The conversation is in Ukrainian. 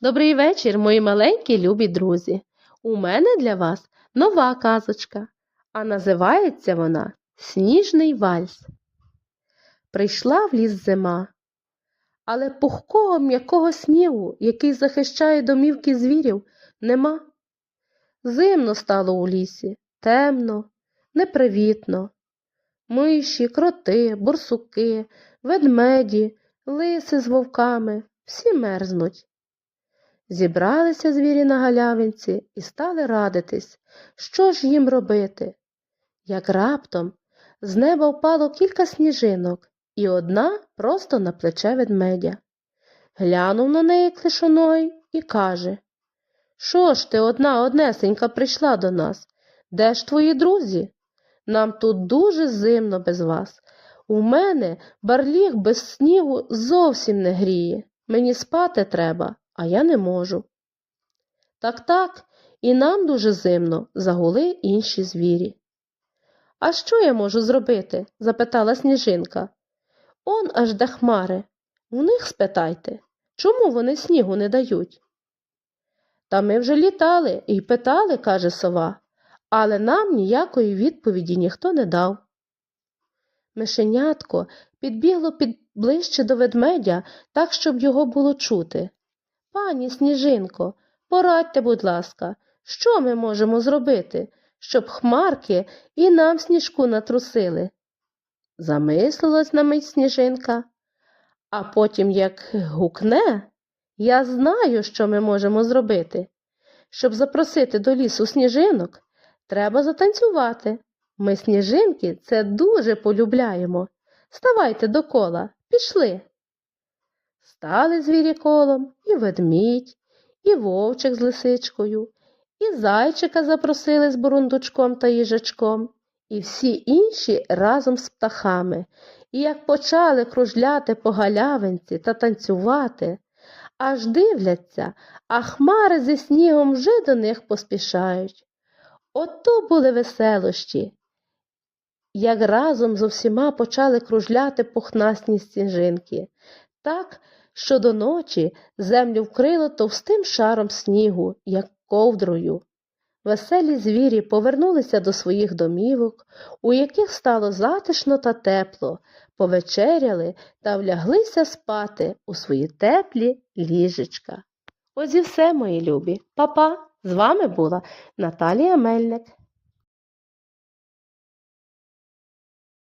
Добрий вечір, мої маленькі любі друзі. У мене для вас нова казочка, а називається вона Сніжний вальс. Прийшла в ліс зима, але пухкого м'якого снігу, який захищає домівки звірів, нема. Зимно стало у лісі, темно, непривітно. Миші, кроти, борсуки, ведмеді, лиси з вовками всі мерзнуть. Зібралися звірі на галявинці і стали радитись, що ж їм робити. Як раптом з неба впало кілька сніжинок, і одна просто на плече ведмедя. Глянув на неї клишоной і каже Що ж ти одна однесенька прийшла до нас? Де ж твої друзі? Нам тут дуже зимно без вас. У мене барліг без снігу зовсім не гріє. Мені спати треба, а я не можу. Так, так, і нам дуже зимно, загули інші звірі. А що я можу зробити? запитала сніжинка. Он аж де хмари. У них спитайте, чому вони снігу не дають? Та ми вже літали і питали, каже сова, але нам ніякої відповіді ніхто не дав. Мишенятко підбігло під ближче до ведмедя, так, щоб його було чути. Пані Сніжинко, порадьте, будь ласка, що ми можемо зробити, щоб хмарки і нам сніжку натрусили? Замислилась на мить сніжинка, а потім, як гукне, я знаю, що ми можемо зробити. Щоб запросити до лісу сніжинок, треба затанцювати. Ми сніжинки це дуже полюбляємо. Ставайте до кола, пішли. Стали звірі колом і ведмідь, і вовчик з лисичкою, і зайчика запросили з бурундучком та їжачком, і всі інші разом з птахами. І як почали кружляти по галявинці та танцювати, аж дивляться, а хмари зі снігом вже до них поспішають. Ото були веселощі. Як разом з усіма почали кружляти пухнасні сніжинки, так, що до ночі землю вкрило товстим шаром снігу, як ковдрою. Веселі звірі повернулися до своїх домівок, у яких стало затишно та тепло, повечеряли та вляглися спати у свої теплі ліжечка. Ось і все, мої любі. Па-па! З вами була Наталія Мельник.